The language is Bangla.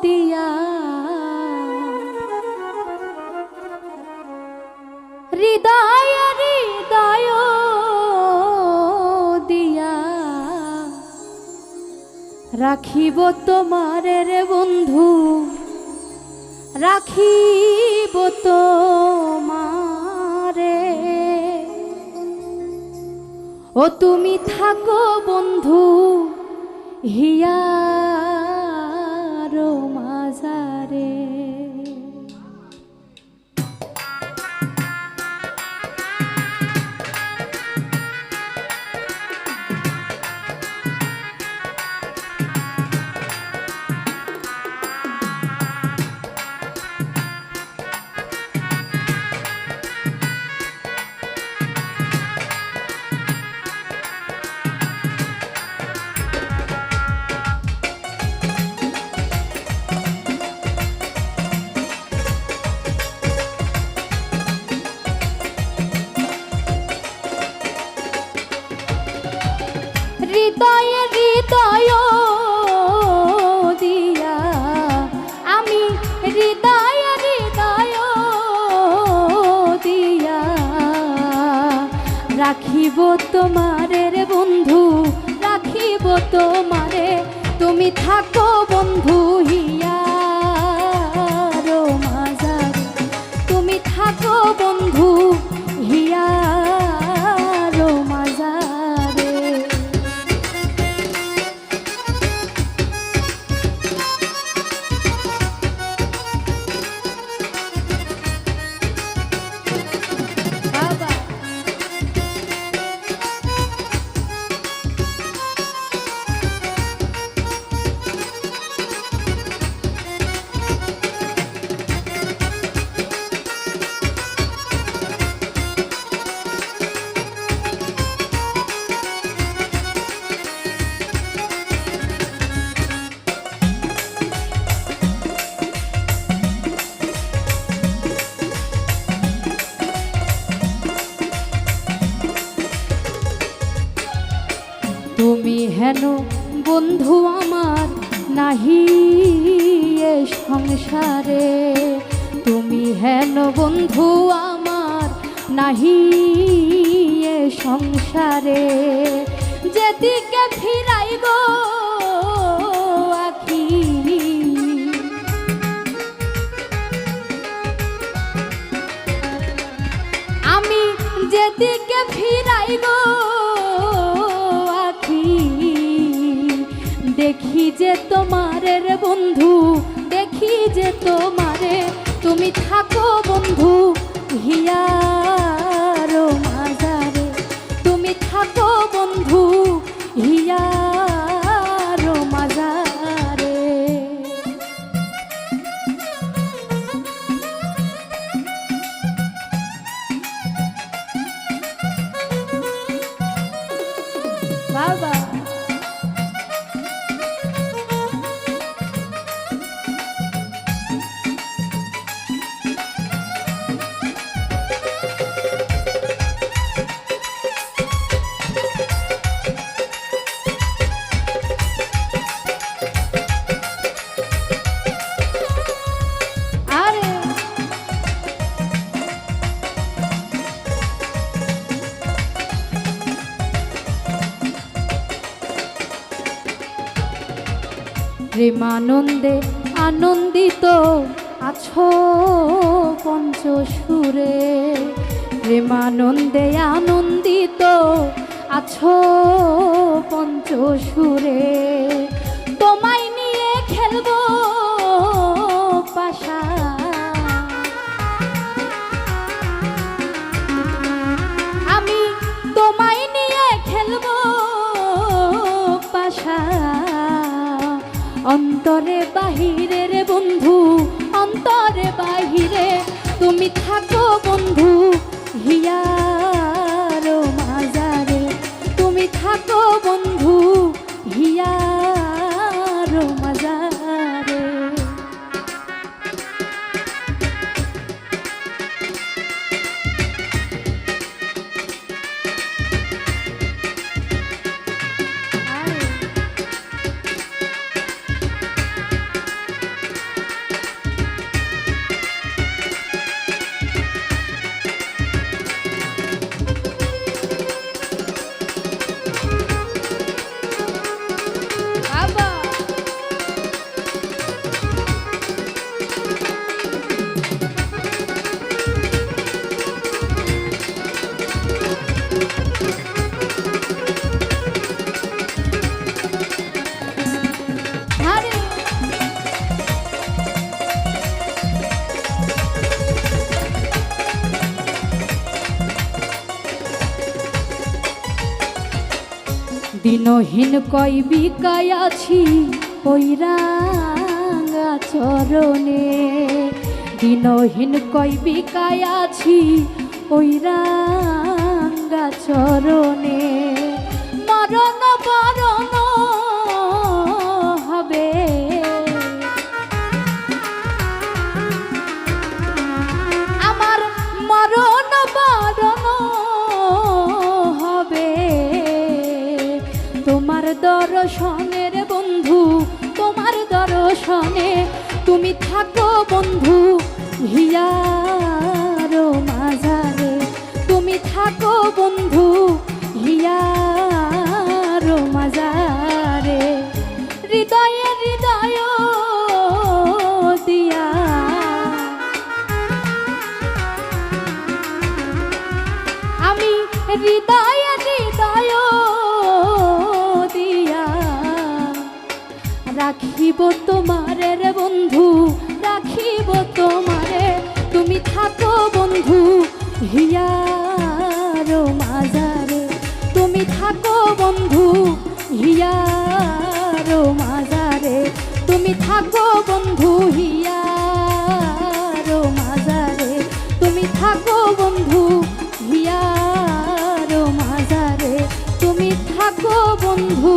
দিয়া। দিয়া। রাখিব তোমারে রে বন্ধু রাখিব তোমারে ও তুমি থাকো বন্ধু হিয়ার রাখিব তোমারে রে বন্ধু রাখিব তোমারে। তুমি থাকো বন্ধু হিয়ার হেন বন্ধু আমার নাহি এ সংসারে? তুমি হেন বন্ধু আমার নাহি এ সংসারে? যেদিকে ফিরাই গো দেখি যে তোমারে রে বন্ধু, দেখি যে তোমারে তুমি থাকো বন্ধু, হিয়ার মাজারে। তুমি থাকো বন্ধু, হিয়ার মাজারে। বাবা। প্রেমানন্দে আনন্দিত আছো পঞ্চসুরে। প্রেমানন্দে আনন্দিত আছো পঞ্চসুরে। তোমায় নিয়ে খেলব পাশা। আমি তোমায় অন্তরে বাহিরে রে বন্ধু অন্তরে বাহিরে তুমি থাকো। দিনহীন কই ওই রাঙা চরণে। দিনহীন কই ওই রাঙা চরণে। মরণ বরণ দর্শনে তুমি থাকো বন্ধু হিয়ার মাঝারে। তুমি থাকো বন্ধু হিয়ার মাঝারে। হৃদয়ে রাখিব তোমারে রে বন্ধু, রাখিব তোমারে তুমি থাকো বন্ধু, হিয়ার মাজারে। তুমি থাকো বন্ধু, হিয়ার মাজারে। তুমি থাকো বন্ধু, হিয়ার মাজারে। তুমি থাকো বন্ধু, হিয়ার মাজারে। তুমি থাকো বন্ধু